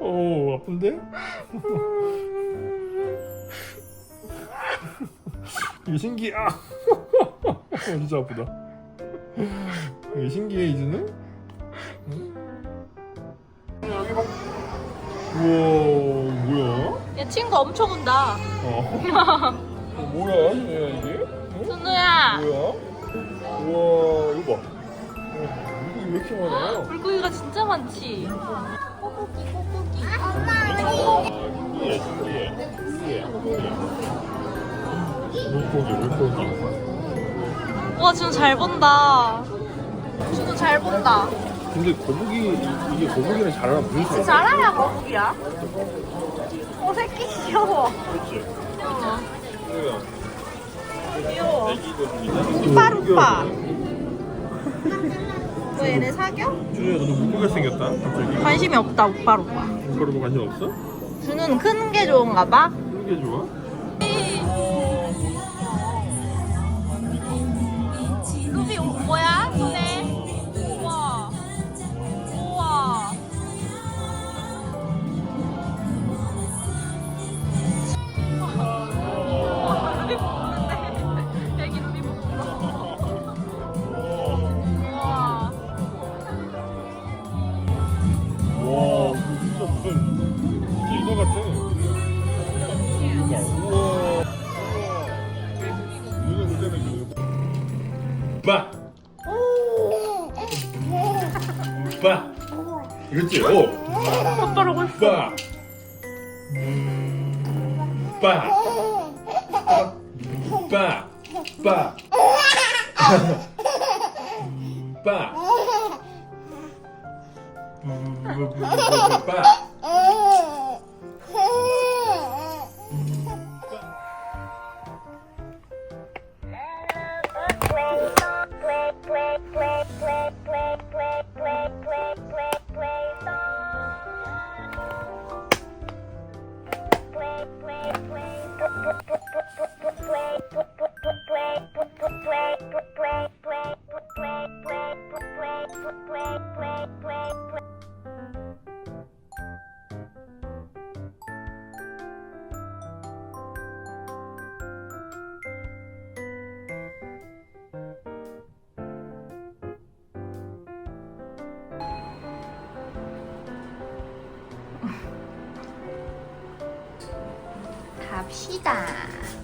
오 아픈데? 이게 신기해. 아. 어, 진짜 아프다. 이게 신기해 이즈는? 응? 여기 봐. 우와 뭐야? 얘 친구 엄청 온다. 어. 어, 뭐야 준우야 이게? 어? 준우야. 뭐야? 우와 이거 봐. 왜 이렇게 많아? 물고기가 진짜 많지. 꼬꼬기 꼬꼬기. 신기해 신기해 신기해 물고기 물고기 와 준우 잘 본다. 준우 잘 본다. 근데 거북이 이- 이게 거북이랑 잘 알아 무슨 소리야? 잘하냐 거북이야? 어 새끼 귀여워. 그렇지 귀여워. 좀 있나? 오빠 너 얘네 사겨? 준우야 너도 물고기가 생겼다 갑자기 관심이 없다 오빠 오빠. 이거로 뭐 관심 없어? 준우는 큰 게 좋은가 봐. 그게 좋아? 빠! 그렇지 오! 오빠라고 했어. 빠! 빠! 빠! 빠! 빠! 빠! 갑시다.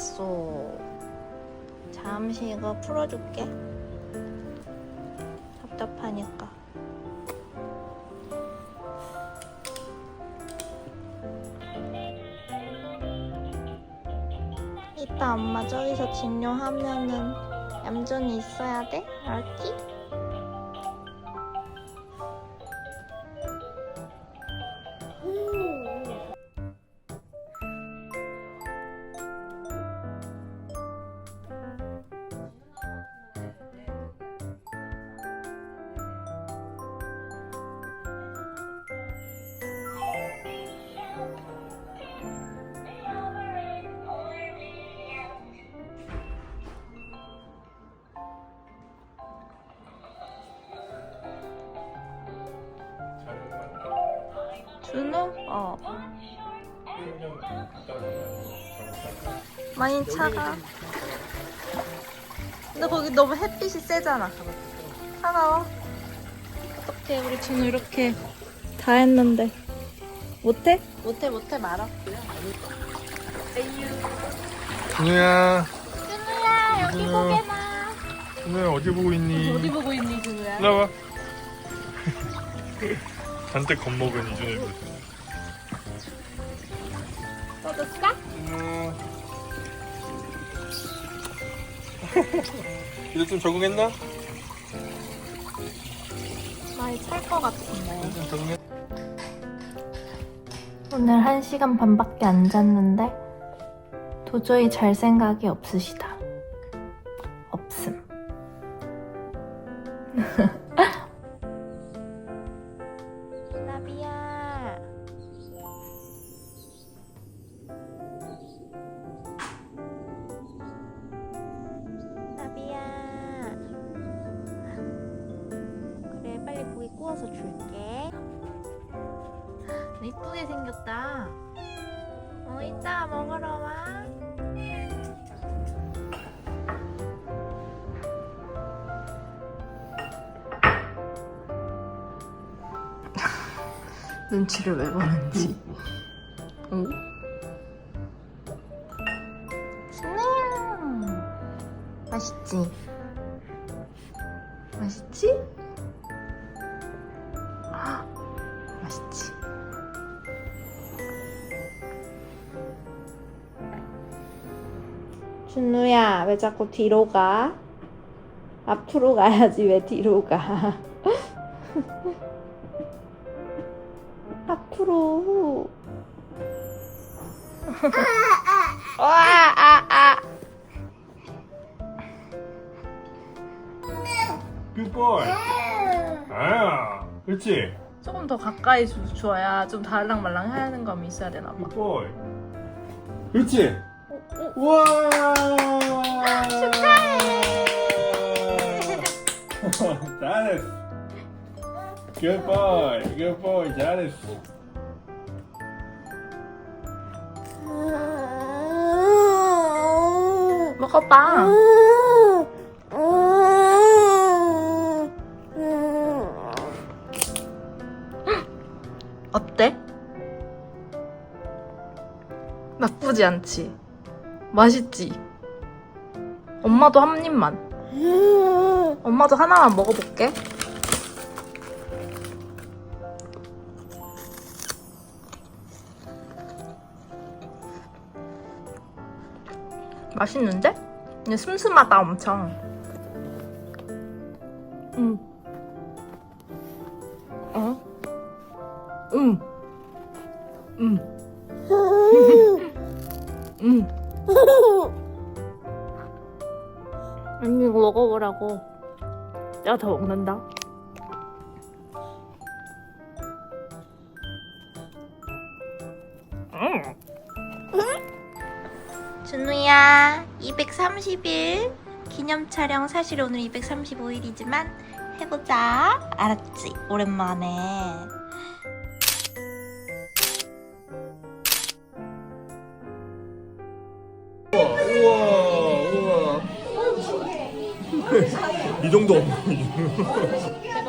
왔어. 잠시 이거 풀어줄게. 답답하니까. 이따 엄마 저기서 진료하면은 얌전히 있어야 돼? 알았지? 준우? 어. 많이 차가. 근데 거기 너무 햇빛이 세잖아. 차가워. 어떡해, 우리 준우 이렇게 다 했는데. 못해? 못해, 못해, 말아. 준우야 준우야, 여기. 보게 나. 준우야 어디 보고 있니? 어디 보고 있니, 준우야? 와봐 잔뜩 겁먹은 이준우 써줬어? 준우 이제 좀 적응했나? 많이 찰 것 같은데. 좀 적응했 오늘 1시간 반밖에 안 잤는데 도저히 잘 생각이 없으시다. 나비야. 나비야. 그래, 빨리 고기 구워서 줄게. 이쁘게 생겼다. 어, 이따 먹으러 와. 눈치를 왜 보는지. 응? 신나요. 맛있지? 맛있지? 아, 맛있지? 준우야, 왜 자꾸 뒤로 가? 앞으로 가야지, 왜 뒤로 가? 앞으로. 와, 아, 아. Good boy. 아, 그렇지. 조금 더 가까이 주, 줘야 좀 달랑말랑 하는 감이 있어야 되나 봐. Good boy. 그렇지. 와. 잘했어. Good boy. Good boy. 잘했어. 먹어봐. 어때? 나쁘지 않지? 맛있지? 엄마도 한 입만. 엄마도 하나만 먹어볼게. 맛있는데? 근데 슴슴하다 엄청. 응. 어? 응. 응. 응. 언니 이거 먹어보라고. 내가 더 먹는다. 응. 준우야, 230일 기념 촬영 사실 오늘 235일이지만 해보자. 알았지? 오랜만에. 우와, 우와. 이 정도.